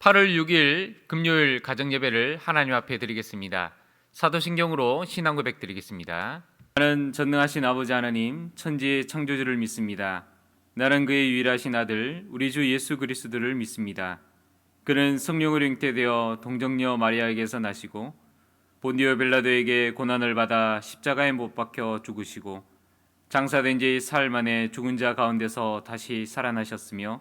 8월 6일 금요일 가정 예배를 하나님 앞에 드리겠습니다. 사도신경으로 신앙 고백 드리겠습니다. 나는 전능하신 아버지 하나님 천지의 창조주를 믿습니다. 나는 그의 유일하신 아들 우리 주 예수 그리스도를 믿습니다. 그는 성령으로 잉태되어 동정녀 마리아에게서 나시고 본디오 벨라도에게 고난을 받아 십자가에 못 박혀 죽으시고 장사된 지 사흘 만에 죽은 자 가운데서 다시 살아나셨으며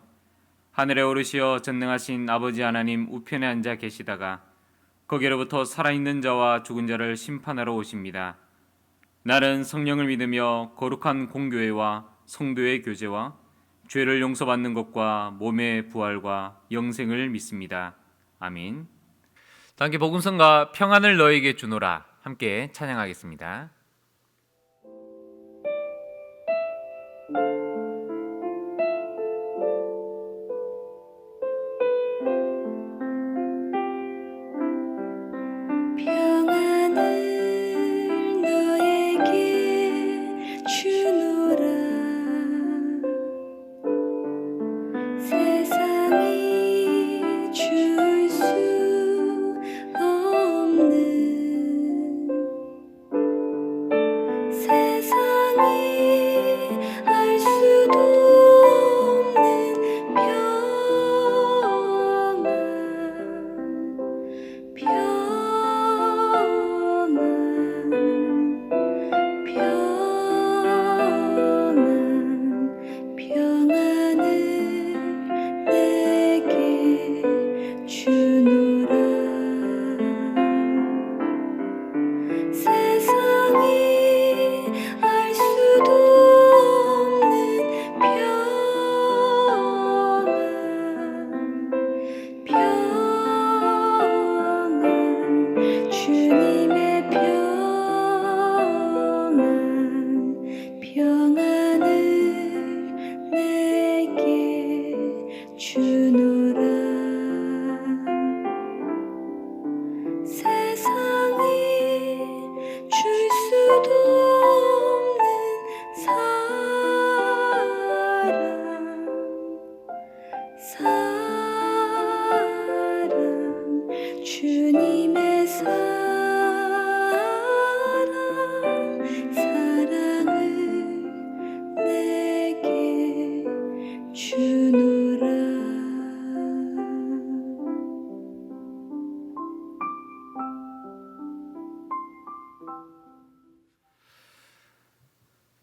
하늘에 오르시어 전능하신 아버지 하나님 우편에 앉아 계시다가 거기로부터 살아있는 자와 죽은 자를 심판하러 오십니다. 나는 성령을 믿으며 거룩한 공교회와 성도의 교제와 죄를 용서받는 것과 몸의 부활과 영생을 믿습니다. 아멘. 함께 복음성과 평안을 너에게 주노라 함께 찬양하겠습니다.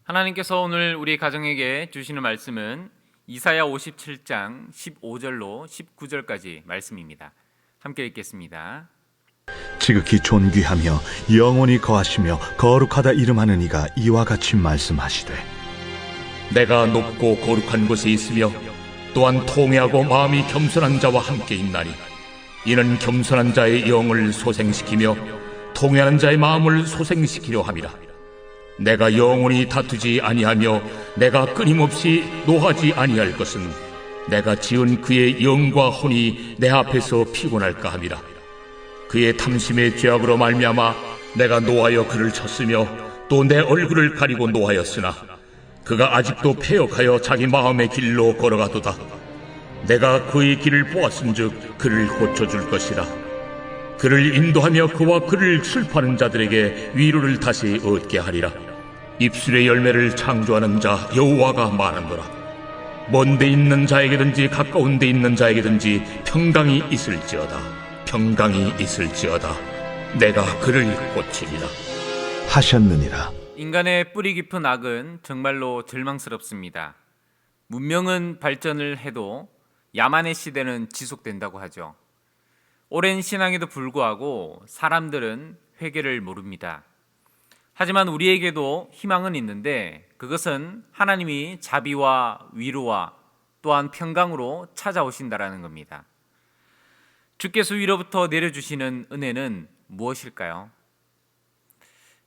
하나님께서 오늘 우리 가정에게 주시는 말씀은 이사야 57장 15절로 19절까지 말씀입니다. 함께 읽겠습니다. 지극히 존귀하며 영원히 거하시며 거룩하다 이름하는 이가 이와 같이 말씀하시되 내가 높고 거룩한 곳에 있으며 또한 통회하고 마음이 겸손한 자와 함께 있나니 이는 겸손한 자의 영을 소생시키며 통회하는 자의 마음을 소생시키려 함이라 내가 영원히 다투지 아니하며 내가 끊임없이 노하지 아니할 것은 내가 지은 그의 영과 혼이 내 앞에서 피곤할까 함이라. 그의 탐심의 죄악으로 말미암아 내가 노하여 그를 쳤으며 또 내 얼굴을 가리고 노하였으나 그가 아직도 패역하여 자기 마음의 길로 걸어가도다. 내가 그의 길을 보았은즉 그를 고쳐줄 것이라. 그를 인도하며 그와 그를 슬퍼하는 자들에게 위로를 다시 얻게 하리라 입술의 열매를 창조하는 자 여호와가 말하노라 먼데 있는 자에게든지 가까운 데 있는 자에게든지 평강이 있을지어다 평강이 있을지어다 내가 그를 고치리라 하셨느니라 인간의 뿌리 깊은 악은 정말로 절망스럽습니다. 문명은 발전을 해도 야만의 시대는 지속된다고 하죠. 오랜 신앙에도 불구하고 사람들은 회개를 모릅니다. 하지만 우리에게도 희망은 있는데 그것은 하나님이 자비와 위로와 또한 평강으로 찾아오신다라는 겁니다. 주께서 위로부터 내려주시는 은혜는 무엇일까요?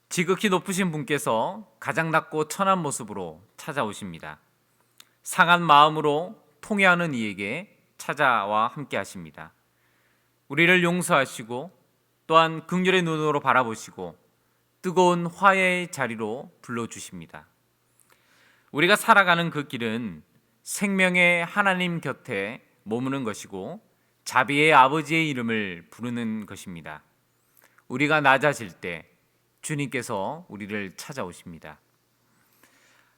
지극히 높으신 분께서 가장 낮고 천한 모습으로 찾아오십니다. 상한 마음으로 통회하는 이에게 찾아와 함께 하십니다. 우리를 용서하시고 또한 긍휼의 눈으로 바라보시고 뜨거운 화해의 자리로 불러주십니다. 우리가 살아가는 그 길은 생명의 하나님 곁에 머무는 것이고 자비의 아버지의 이름을 부르는 것입니다. 우리가 낮아질 때 주님께서 우리를 찾아오십니다.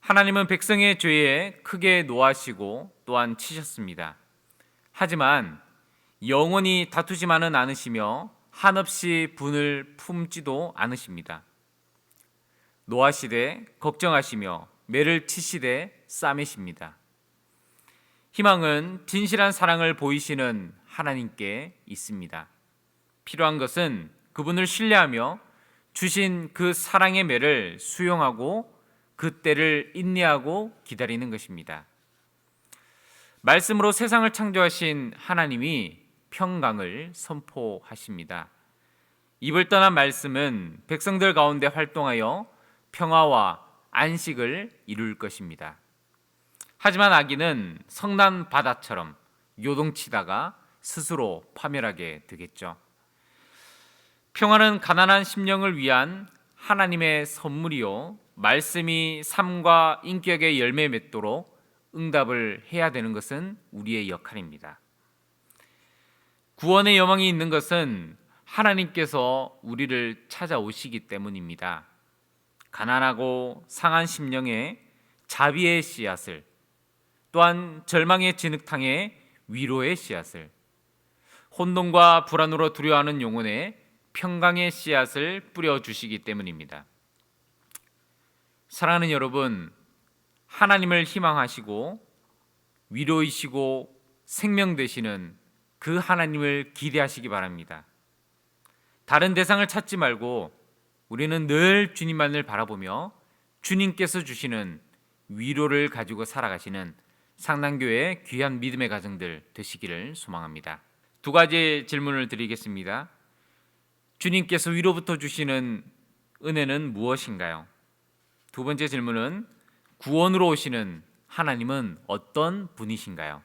하나님은 백성의 죄에 크게 노하시고 또한 치셨습니다. 하지만 영원히 다투지만은 않으시며 한없이 분을 품지도 않으십니다. 노하시되 걱정하시며 매를 치시되 싸매십니다. 희망은 진실한 사랑을 보이시는 하나님께 있습니다. 필요한 것은 그분을 신뢰하며 주신 그 사랑의 매를 수용하고 그 때를 인내하고 기다리는 것입니다. 말씀으로 세상을 창조하신 하나님이 평강을 선포하십니다. 입을 떠난 말씀은 백성들 가운데 활동하여 평화와 안식을 이룰 것입니다. 하지만 아기는 성난 바다처럼 요동치다가 스스로 파멸하게 되겠죠. 평화는 가난한 심령을 위한 하나님의 선물이요. 말씀이 삶과 인격의 열매 맺도록 응답을 해야 되는 것은 우리의 역할입니다. 구원의 여망이 있는 것은 하나님께서 우리를 찾아오시기 때문입니다. 가난하고 상한 심령에 자비의 씨앗을 또한 절망의 진흙탕에 위로의 씨앗을 혼돈과 불안으로 두려워하는 영혼에 평강의 씨앗을 뿌려 주시기 때문입니다. 사랑하는 여러분, 하나님을 희망하시고 위로이시고 생명 되시는 그 하나님을 기대하시기 바랍니다. 다른 대상을 찾지 말고 우리는 늘 주님만을 바라보며 주님께서 주시는 위로를 가지고 살아가시는 상당교회 귀한 믿음의 가정들 되시기를 소망합니다. 두 가지 질문을 드리겠습니다. 주님께서 위로부터 주시는 은혜는 무엇인가요? 두 번째 질문은 구원으로 오시는 하나님은 어떤 분이신가요?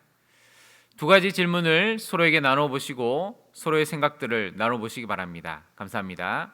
두 가지 질문을 서로에게 나눠 보시고 서로의 생각들을 나눠 보시기 바랍니다. 감사합니다.